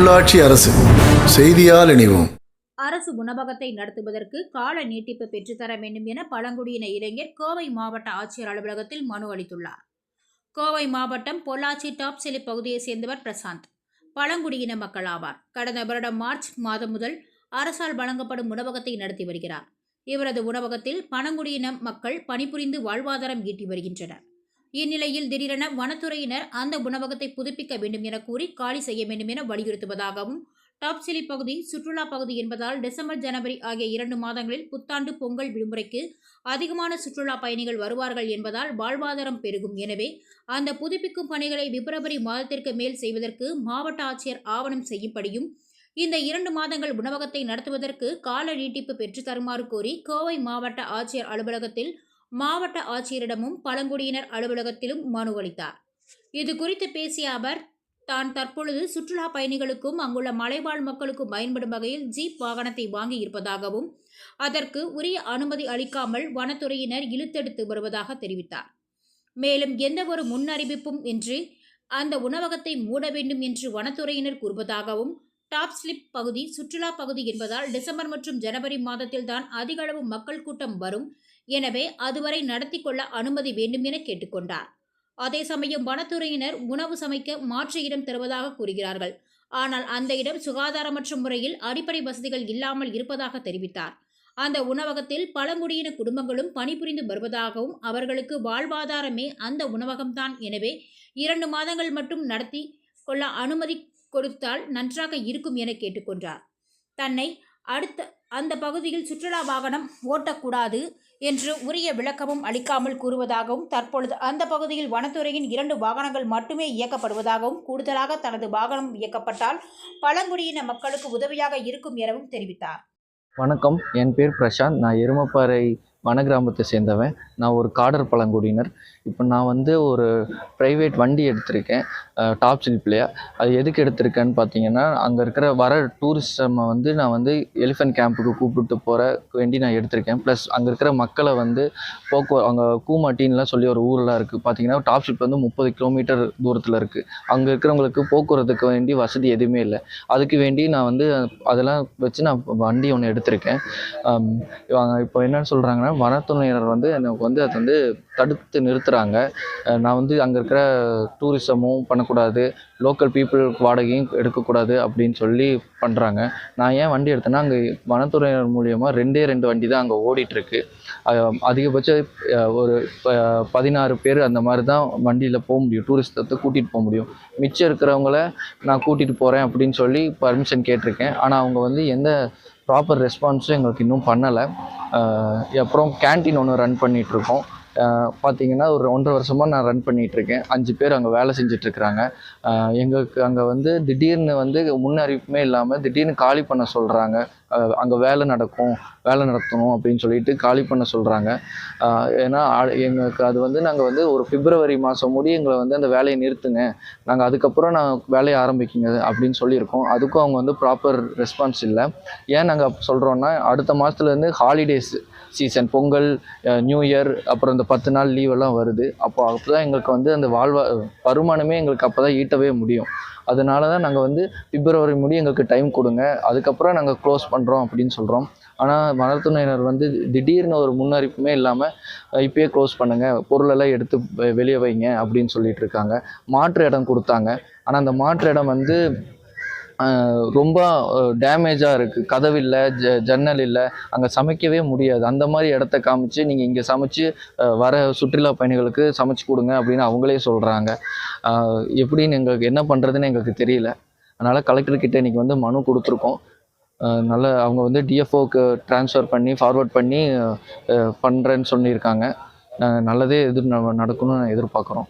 உள்ளாட்சி அரசு செய்தியால் இணைவோம். அரசு உணவகத்தை நடத்துவதற்கு கால நீட்டிப்பு பெற்றுத்தர வேண்டும் என பழங்குடியின இளைஞர் கோவை மாவட்ட ஆட்சியர் அலுவலகத்தில் மனு அளித்துள்ளார். கோவை மாவட்டம் பொள்ளாச்சி டாப் சிலி பகுதியைச் சேர்ந்தவர் பிரசாந்த். பழங்குடியின மக்கள் ஆவார். கடந்த வருடம் மார்ச் மாதம் முதல் அரசால் வழங்கப்படும் உணவகத்தை நடத்தி வருகிறார். இவரது உணவகத்தில் பழங்குடியின மக்கள் பணிபுரிந்து வாழ்வாதாரம் ஈட்டி வருகின்றனர். இந்நிலையில் திடீரென வனத்துறையினர் அந்த உணவகத்தை புதுப்பிக்க வேண்டும் என கூறி காலி செய்ய வேண்டும் என வலியுறுத்துவதாகவும் டாப்சிலி பகுதி சுற்றுலா பகுதி என்பதால் டிசம்பர் ஜனவரி ஆகிய இரண்டு மாதங்களில் புத்தாண்டு பொங்கல் விடுமுறைக்கு அதிகமான சுற்றுலா பயணிகள் வருவார்கள் என்பதால் வாழ்வாதாரம் பெருகும். எனவே அந்த புதுப்பிக்கும் பணிகளை பிப்ரவரி மாதத்திற்கு மேல் செய்வதற்கு மாவட்ட ஆட்சியர் ஆவணம் செய்யும்படியும் இந்த இரண்டு மாதங்கள் உணவகத்தை நடத்துவதற்கு கால நீட்டிப்பு பெற்று தருமாறு கோரி கோவை மாவட்ட ஆட்சியர் அலுவலகத்தில் மாவட்ட ஆட்சியரிடமும் பழங்குடியினர் அலுவலகத்திலும் மனு அளித்தார். இது குறித்து பேசிய அவர் தான் தற்பொழுது சுற்றுலா பயணிகளுக்கும் அங்குள்ள மலைவாழ் மக்களுக்கும் பயன்படும் வகையில் ஜீப் வாகனத்தை வாங்கி இருப்பதாகவும் அதற்கு உரிய அனுமதி அளிக்காமல் வனத்துறையினர் இழுத்தெடுத்து வருவதாக தெரிவித்தார். மேலும் எந்தவொரு முன்னறிவிப்பும் இன்றி அந்த உணவகத்தை மூட வேண்டும் என்று வனத்துறையினர் கூறுவதாகவும் டாப் ஸ்லிப் பகுதி சுற்றுலா பகுதி என்பதால் டிசம்பர் மற்றும் ஜனவரி மாதத்தில் தான் அதிக அளவு மக்கள் கூட்டம் வரும். எனவே அதுவரை நடத்தி கொள்ள அனுமதி வேண்டும் என கேட்டுக்கொண்டார். அதே சமயம் வனத்துறையினர் உணவு சமைக்க மாற்று இடம் தருவதாக கூறுகிறார்கள். ஆனால் அந்த இடம் சுகாதாரமற்ற முறையில் அடிப்படை வசதிகள் இல்லாமல் இருப்பதாக தெரிவித்தார். அந்த உணவகத்தில் பழங்குடியின குடும்பங்களும் பணிபுரிந்து வருவதாகவும் அவர்களுக்கு வாழ்வாதாரமே அந்த உணவகம்தான். எனவே இரண்டு மாதங்கள் மட்டும் நடத்தி கொள்ள அனுமதி கொடுத்தால் நன்றாக இருக்கும் என கேட்டுக்கொண்டார். தன்னை அடுத்த அந்த பகுதியில் சுற்றுலா வாகனம் ஓட்டக்கூடாது என்று உரிய விளக்கமும் அளிக்காமல் கூறுவதாகவும் தற்பொழுது அந்த பகுதியில் வனத்துறையின் இரண்டு வாகனங்கள் மட்டுமே இயக்கப்படுவதாகவும் கூடுதலாக தனது வாகனம் இயக்கப்பட்டால் பழங்குடியின மக்களுக்கு உதவியாக இருக்கும் எனவும் தெரிவித்தார். வணக்கம். என் பேர் பிரசாந்த். நான் எருமப்பாறை வனகிராமத்தை சேர்ந்தவன். நான் ஒரு காடர் பழங்குடியினர். இப்போ நான் வந்து ஒரு ப்ரைவேட் வண்டி எடுத்திருக்கேன். டாப் சிலிப்லையா அது எதுக்கு எடுத்திருக்கேன்னு பார்த்தீங்கன்னா அங்கே இருக்கிற வர டூரிஸ்டமை வந்து நான் வந்து எலிஃபென்ட் கேம்புக்கு கூப்பிட்டு போகிற வேண்டி நான் எடுத்திருக்கேன். ப்ளஸ் அங்கே இருக்கிற மக்களை வந்து போக்குவரம் அங்கே கூமாட்டின்லாம் சொல்லி ஒரு ஊரெலாம் இருக்குது பார்த்தீங்கன்னா டாப் ஸ்லிப் வந்து முப்பது கிலோமீட்டர் தூரத்தில் இருக்குது அங்கே இருக்கிறவங்களுக்கு போக்குவரத்துக்கு வேண்டி வசதி எதுவுமே இல்லை. அதுக்கு வேண்டி நான் வந்து அதெல்லாம் வச்சு நான் வண்டி ஒன்று எடுத்திருக்கேன். இப்போ என்னன்னு சொல்கிறாங்கன்னா வனத்துறையினர் வந்து எனக்கு வந்து அதை வந்து தடுத்து நிறுத்துகிறாங்க நான் வந்து அங்கே இருக்கிற டூரிசமும் பண்ணக்கூடாது லோக்கல் பீப்புள் வாடகையும் எடுக்கக்கூடாது அப்படின்னு சொல்லி பண்ணுறாங்க நான் ஏன் வண்டி எடுத்தேன்னா அங்கே வனத்துறையினர் மூலியமாக ரெண்டே ரெண்டு வண்டி தான் அங்கே ஓடிட்டுருக்கு. அதிகபட்சம் ஒரு ப- பதினாறு பேர் அந்த மாதிரி தான் வண்டியில் போக முடியும். டூரிஸ்டத்தை கூட்டிகிட்டு போக முடியும். மிச்சம் இருக்கிறவங்கள நான் கூட்டிகிட்டு போகிறேன் அப்படின்னு சொல்லி பர்மிஷன் கேட்டிருக்கேன். ஆனால் அவங்க வந்து எந்த ப்ராப்பர் ரெஸ்பான்ஸும் எங்களுக்கு இன்னும் பண்ணலை. அப்புறம் கேண்டீன் ஒன்று ரன் பண்ணிகிட்ருக்கோம் பார்த்தீங்கன்னா ஒரு ஒன்றரை வருஷமாக நான் ரன் பண்ணிகிட்ருக்கேன் அஞ்சு பேர் அங்கே வேலை செஞ்சிட்ருக்குறாங்க எங்களுக்கு அங்கே வந்து திடீர்னு வந்து முன் அறிவிப்புமே இல்லாமல் திடீர்னு காலி பண்ண சொல்கிறாங்க அங்கே வேலை நடக்கும் வேலை நடத்தணும் அப்படின்னு சொல்லிட்டு காலி பண்ண சொல்கிறாங்க ஏன்னா எங்களுக்கு அது வந்து நாங்கள் வந்து ஒரு பிப்ரவரி மாதம் முடி எங்களை வந்து அந்த வேலையை நிறுத்துங்க. நாங்கள் அதுக்கப்புறம் நான் வேலையை ஆரம்பிக்குங்க அப்படின்னு சொல்லியிருக்கோம். அதுக்கும் அவங்க வந்து ப்ராப்பர் ரெஸ்பான்ஸ் இல்லை. ஏன் நாங்கள் சொல்கிறோன்னா அடுத்த மாதத்துலேருந்து holidays season Pongal new year அப்புறம் இந்த பத்து நாள் லீவ் எல்லாம் வருது. அப்போ அப்போ தான் எங்களுக்கு வந்து அந்த வாழ்வா வருமானமே எங்களுக்கு அப்போ தான் ஈட்டவே முடியும். அதனால தான் நாங்கள் வந்து பிப்ரவரி முடி எங்களுக்கு டைம் கொடுங்க. அதுக்கப்புறம் நாங்கள் க்ளோஸ் பண்ணுறோம் அப்படின்னு சொல்கிறோம் ஆனால் வனத்துறையினர் வந்து திடீர்னு ஒரு முன்னறிப்புமே இல்லாமல் இப்போயே க்ளோஸ் பண்ணுங்கள் பொருளெல்லாம் எடுத்து வெளியே வைங்க அப்படின்னு சொல்லிட்டு இருக்காங்க. மாற்று இடம் கொடுத்தாங்க. ஆனால் அந்த மாற்று இடம் வந்து ரொம்ப டேமேஜாக இருக்குது கதவு இல்லை ஜ ஜன்னல் இல்லை. அங்கே சமைக்கவே முடியாது. அந்த மாதிரி இடத்த காமிச்சு நீங்கள் இங்கே சமைச்சு வர சுற்றுலா பயணிகளுக்கு சமைச்சு கொடுங்க அப்படின்னு அவங்களே சொல்கிறாங்க எப்படின்னு எங்களுக்கு என்ன பண்ணுறதுன்னு எங்களுக்கு தெரியல. அதனால் கலெக்டர்கிட்ட இன்றைக்கி வந்து மனு கொடுத்துருக்கோம். நல்ல அவங்க வந்து டிஎஃப்ஓக்கு ட்ரான்ஸ்ஃபர் பண்ணி ஃபார்வர்ட் பண்ணி பண்ணுறேன்னு சொல்லியிருக்காங்க. நல்லதே எதிர் நடக்கணும்னு எதிர்பார்க்குறோம்.